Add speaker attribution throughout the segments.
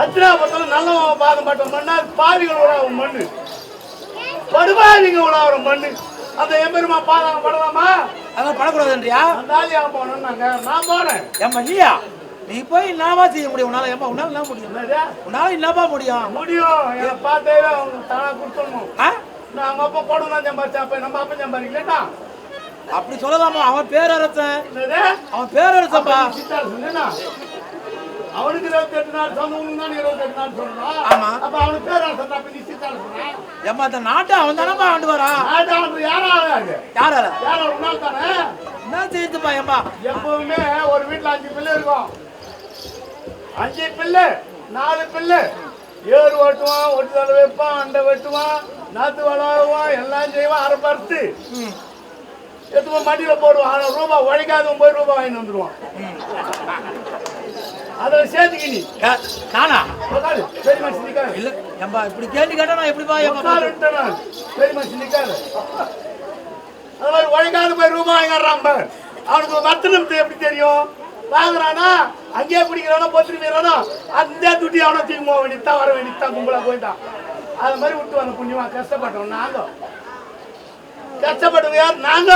Speaker 1: அத்திராபத்தில் நல்லவன் பார்க்க மாட்டோம். மண்ணா பாவிகள் உழாவும் மண்ணு. படுபாவிங்க உழாவுற மண்ணு. அந்த எம்பெருமா பாதாங்க படலாமா?
Speaker 2: அதெல்லாம் படக்கூடாதுன்றியா?
Speaker 1: அந்த ஆலியா நான் போனேன்.
Speaker 2: ஏம்மா நீயா நீ போய் என்னவா செய்ய முடியும்? உன்னால ஏம்மா உன்னால என்ன முடியும்? உன்னால என்னப்பா முடியும்?
Speaker 1: முடியும். என்னை பார்த்தே அவங்க தானா கொடுத்துடணும்
Speaker 2: ஆ?
Speaker 1: நான் அவங்க அப்பா போடணும் சம்பாரிச்சா அப்ப நம்ம அப்பா சம்பாதிக்கலட்டா
Speaker 2: அப்படி சொல்லலாமா? அவன் பேரரசன்.
Speaker 1: என்னது?
Speaker 2: அவன்
Speaker 1: சொன்னேனா? அவனுக்கு இருபத்தி எட்டு நாள் உனக்கு தான் இருபத்தி எட்டு நாள் சொல்லணும்
Speaker 2: ஆமா.
Speaker 1: அப்ப அவனுக்கு பேர் சொன்னா? அப்ப நீ சித்தாள் சொன்ன
Speaker 2: ஏம்மா அந்த நாட்டை அவன் தானப்பா ஆண்டு வரான்
Speaker 1: ஆடாண்டு யாராவது
Speaker 2: யாரால
Speaker 1: யாரோ ஒரு நாள் தானே?
Speaker 2: என்ன செய்யுதுப்பா ஏம்பா
Speaker 1: எப்பவுமே ஒரு வீட்டுல அஞ்சு பிள்ளை இருக்கும். அஞ்சு பிள்ளை நாலு பிள்ளை. ஏறு ஓட்டுவான் ஒட்டு தலை வைப்பான் அண்டை வெட்டுவான் நாத்து வளருவான் எல்லாம் செய்வான் அரை பருத்து. எத்துமா மடியில போடுவான் ஆனா ரூபாய் உழைக்காதவன் போய் ரூபாய் வாங்கிட்டு வந்துடுவான் அதில் சேர்த்துக்க நீ.
Speaker 2: நானா?
Speaker 1: உக்காரு, பெரிய மனுஷன் நிக்காரு
Speaker 2: இல்ல ஏம்பா இப்படி கேள்வி கேட்டா நான் எப்படிப்பா ஏம்பா
Speaker 1: உட்காருன்ட்டேன் நான். பெரிய மனுஷன் நிக்காரு அது மாதிரி உழைக்காத போய் ரூபாய் வாங்கிடுறான் பாரு. அவனுக்கு வர்த்தனத்தை எப்படி தெரியும்? வாங்குறானா? அங்கேயே பிடிக்கிறானா பொத்திரி மீறானா அந்த துட்டி அவனை தூக்கி போக வேண்டியதான் வர வேண்டியதான் கும்பலா போயிட்டான். அது மாதிரி விட்டு வந்த புண்ணியமா கஷ்டப்பட்டோம் நாங்க. கஷ்டப்பட்டது யார் நாங்க.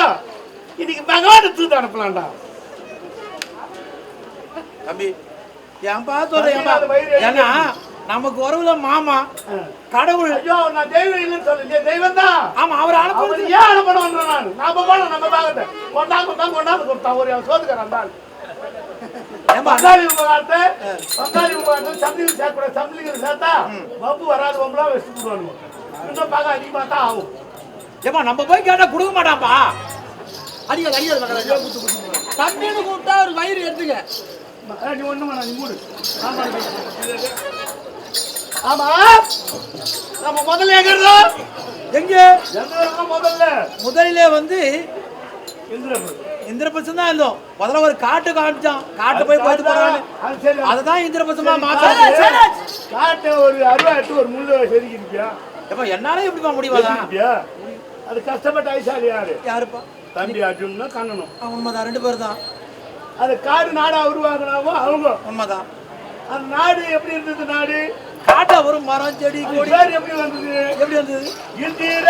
Speaker 1: இன்னைக்கு பகவானை தூத்து அனுப்பலாம்டா.
Speaker 2: தம்பி ஏன்பா சொல்றேன். ஏன்னா நமக்கு உறவுல மாமா கடவுள்.
Speaker 1: ஐயோ நான் தெய்வம் இல்லைன்னு சொல்லுங்க தெய்வம் தான்.
Speaker 2: ஆமா அவர் அனுப்புறது
Speaker 1: ஏன் அனுப்பணும் நான். நாம போனோம் நம்ம பாகத்தை. கொண்டா கொண்டா கொண்டாந்து கொடுத்தான் ஒரு சோதுக்கிறான் தான் பங்காளி உபகாரத்தை பங்காளி உபகாரத்தை சம்பளிக்கு சேர்க்கூட சம்பளிக்கு சேர்த்தா வம்பு வராது வம்புலாம் வச்சு போடுவானுங்க இன்னும் பார்க்க அதிகமாக தான் ஆகும்.
Speaker 2: ஏம்பா நம்ம போய் கேட்டா கொடுக்க மாட்டான்ப்பா. அடிக்காது அடிக்காது மகராஜா தம்பின்னு கூப்பிட்டா ஒரு வயிறு எடுத்துக்க
Speaker 1: ஏய், நீ ஒண்ணும் வேணாம், நீ மூடு. ஆமா ஆமா நம்ம முதல்ல எங்க
Speaker 2: எங்க?
Speaker 1: முதல்ல?
Speaker 2: முதலிலே வந்து இந்திரபட்சம் தான் இருந்தோம். முதல்ல ஒரு காட்டு காமிச்சான். காட்டு போய் பார்த்து போறாங்க அதுதான் இந்திரபட்சமா மாசம்
Speaker 1: காட்டு. ஒரு அருவா எட்டு ஒரு முள்ளு செதுக்கி இருப்பியா
Speaker 2: ஏப்பா என்னால எப்படிப்பா முடிவாதா
Speaker 1: இருப்பியா அது கஷ்டப்பட்ட ஐசாலி யாரு?
Speaker 2: யாருப்பா?
Speaker 1: தம்பி அர்ஜுன்னா கண்ணனும்.
Speaker 2: உண்மைதான். ரெண்டு பேர் தான்
Speaker 1: அது காடு நாடா உருவாக்குனாவோ அவங்க.
Speaker 2: உண்மைதான்.
Speaker 1: அந்த நாடு எப்படி இருந்தது நாடு?
Speaker 2: காட்டா ஒரு மரம் செடி கொடி.
Speaker 1: எப்படி வந்தது?
Speaker 2: எப்படி வந்தது?
Speaker 1: இந்திர